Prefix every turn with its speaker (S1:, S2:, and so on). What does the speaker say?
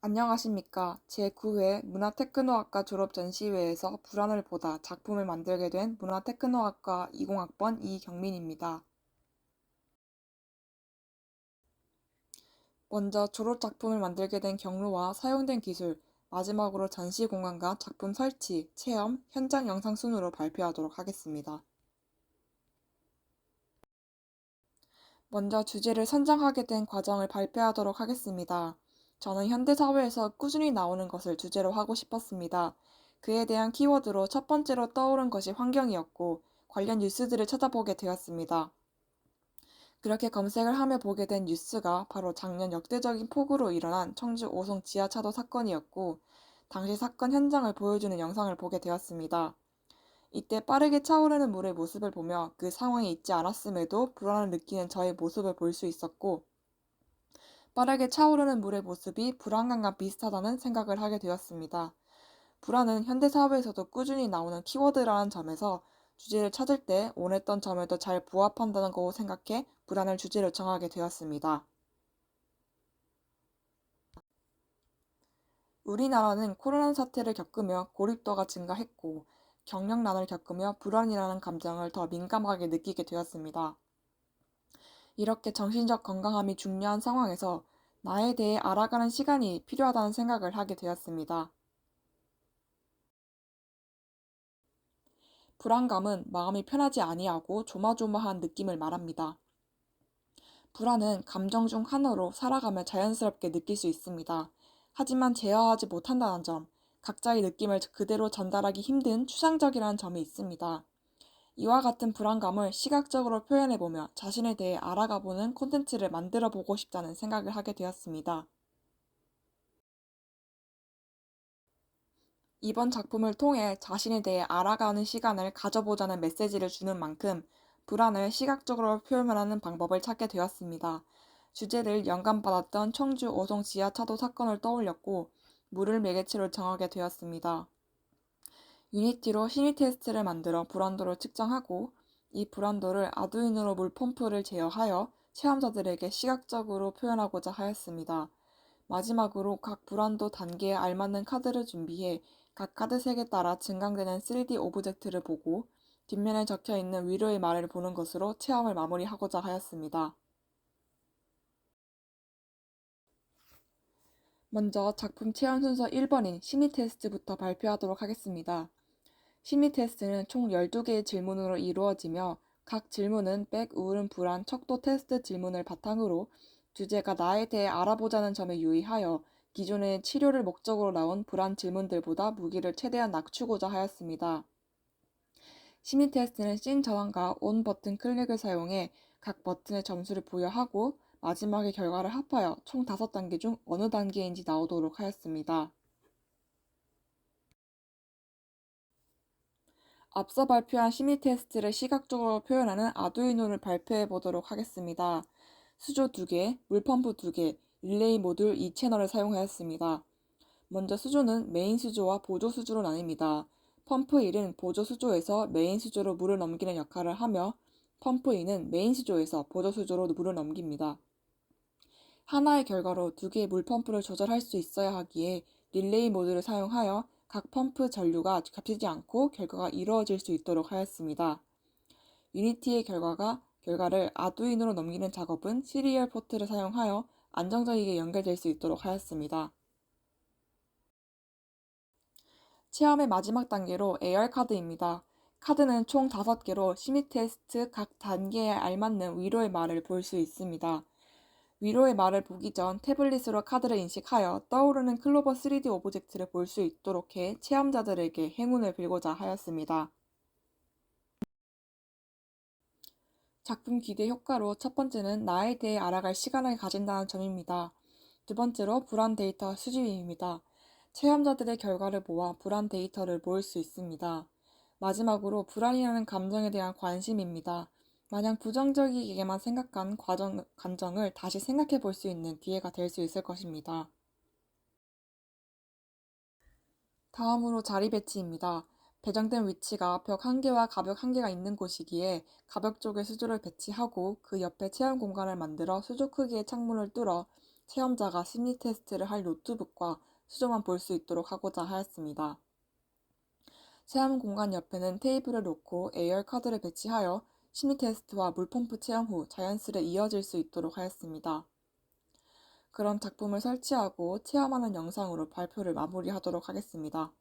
S1: 안녕하십니까. 제9회 문화테크노학과 졸업 전시회에서 불안을 보다 작품을 만들게 된 문화테크노학과 20학번 이경민입니다. 먼저 졸업 작품을 만들게 된 경로와 사용된 기술, 마지막으로 전시 공간과 작품 설치, 체험, 현장 영상 순으로 발표하도록 하겠습니다. 먼저 주제를 선정하게 된 과정을 발표하도록 하겠습니다. 저는 현대사회에서 꾸준히 나오는 것을 주제로 하고 싶었습니다. 그에 대한 키워드로 첫 번째로 떠오른 것이 환경이었고 관련 뉴스들을 찾아보게 되었습니다. 그렇게 검색을 하며 보게 된 뉴스가 바로 작년 역대적인 폭우로 일어난 청주 오송 지하차도 사건이었고 당시 사건 현장을 보여주는 영상을 보게 되었습니다. 이때 빠르게 차오르는 물의 모습을 보며 그 상황이 있지 않았음에도 불안을 느끼는 저의 모습을 볼 수 있었고 빠르게 차오르는 물의 모습이 불안감과 비슷하다는 생각을 하게 되었습니다. 불안은 현대 사회에서도 꾸준히 나오는 키워드라는 점에서 주제를 찾을 때 원했던 점에도 잘 부합한다는 거고 생각해 불안을 주제로 정하게 되었습니다. 우리나라는 코로나 사태를 겪으며 고립도가 증가했고 경력난을 겪으며 불안이라는 감정을 더 민감하게 느끼게 되었습니다. 이렇게 정신적 건강함이 중요한 상황에서 나에 대해 알아가는 시간이 필요하다는 생각을 하게 되었습니다. 불안감은 마음이 편하지 아니하고 조마조마한 느낌을 말합니다. 불안은 감정 중 하나로 살아가며 자연스럽게 느낄 수 있습니다. 하지만 제어하지 못한다는 점, 각자의 느낌을 그대로 전달하기 힘든 추상적이라는 점이 있습니다. 이와 같은 불안감을 시각적으로 표현해보며 자신에 대해 알아가보는 콘텐츠를 만들어 보고 싶다는 생각을 하게 되었습니다. 이번 작품을 통해 자신에 대해 알아가는 시간을 가져보자는 메시지를 주는 만큼 불안을 시각적으로 표현하는 방법을 찾게 되었습니다. 주제를 영감받았던 청주 오송 지하차도 사건을 떠올렸고 물을 매개체로 정하게 되었습니다. 유니티로 심리 테스트를 만들어 불안도를 측정하고 이 불안도를 아두이노로 물 펌프를 제어하여 체험자들에게 시각적으로 표현하고자 하였습니다. 마지막으로 각 불안도 단계에 알맞는 카드를 준비해 각 카드 색에 따라 증강되는 3D 오브젝트를 보고 뒷면에 적혀 있는 위로의 말을 보는 것으로 체험을 마무리하고자 하였습니다. 먼저 작품 체험 순서 1번인 심리 테스트부터 발표하도록 하겠습니다. 심리 테스트는 총 12개의 질문으로 이루어지며 각 질문은 백, 우울은 불안, 척도 테스트 질문을 바탕으로 주제가 나에 대해 알아보자는 점에 유의하여 기존의 치료를 목적으로 나온 불안 질문들보다 무기를 최대한 낮추고자 하였습니다. 심리 테스트는 씬 저항과 온 버튼 클릭을 사용해 각 버튼의 점수를 부여하고 마지막에 결과를 합하여 총 5단계 중 어느 단계인지 나오도록 하였습니다. 앞서 발표한 심리 테스트를 시각적으로 표현하는 아두이노를 발표해 보도록 하겠습니다. 수조 2개, 물펌프 2개, 릴레이 모듈 2채널을 사용하였습니다. 먼저 수조는 메인 수조와 보조 수조로 나뉩니다. 펌프 1은 보조 수조에서 메인 수조로 물을 넘기는 역할을 하며 펌프 2는 메인 수조에서 보조 수조로 물을 넘깁니다. 하나의 결과로 두 개의 물펌프를 조절할 수 있어야 하기에 릴레이 모드를 사용하여 각 펌프 전류가 겹치지 않고 결과가 이루어질 수 있도록 하였습니다. 유니티의 결과가 결과를 아두이노로 넘기는 작업은 시리얼 포트를 사용하여 안정적이게 연결될 수 있도록 하였습니다. 체험의 마지막 단계로 AR 카드입니다. 카드는 총 5개로 심리 테스트 각 단계에 알맞는 위로의 말을 볼 수 있습니다. 위로의 말을 보기 전 태블릿으로 카드를 인식하여 떠오르는 클로버 3D 오브젝트를 볼 수 있도록 해 체험자들에게 행운을 빌고자 하였습니다. 작품 기대 효과로 첫 번째는 나에 대해 알아갈 시간을 가진다는 점입니다. 두 번째로 불안 데이터 수집입니다. 체험자들의 결과를 모아 불안 데이터를 모을 수 있습니다. 마지막으로 불안이라는 감정에 대한 관심입니다. 마냥 부정적이게만 생각한 과정, 감정을 다시 생각해 볼 수 있는 기회가 될 수 있을 것입니다. 다음으로 자리 배치입니다. 배정된 위치가 벽 한 개와 가벽 한 개가 있는 곳이기에 가벽 쪽에 수조를 배치하고 그 옆에 체험 공간을 만들어 수조 크기의 창문을 뚫어 체험자가 심리 테스트를 할 노트북과 수조만 볼 수 있도록 하고자 하였습니다. 체험 공간 옆에는 테이블을 놓고 AR 카드를 배치하여 심리 테스트와 물펌프 체험 후 자연스레 이어질 수 있도록 하였습니다. 그럼 작품을 설치하고 체험하는 영상으로 발표를 마무리하도록 하겠습니다.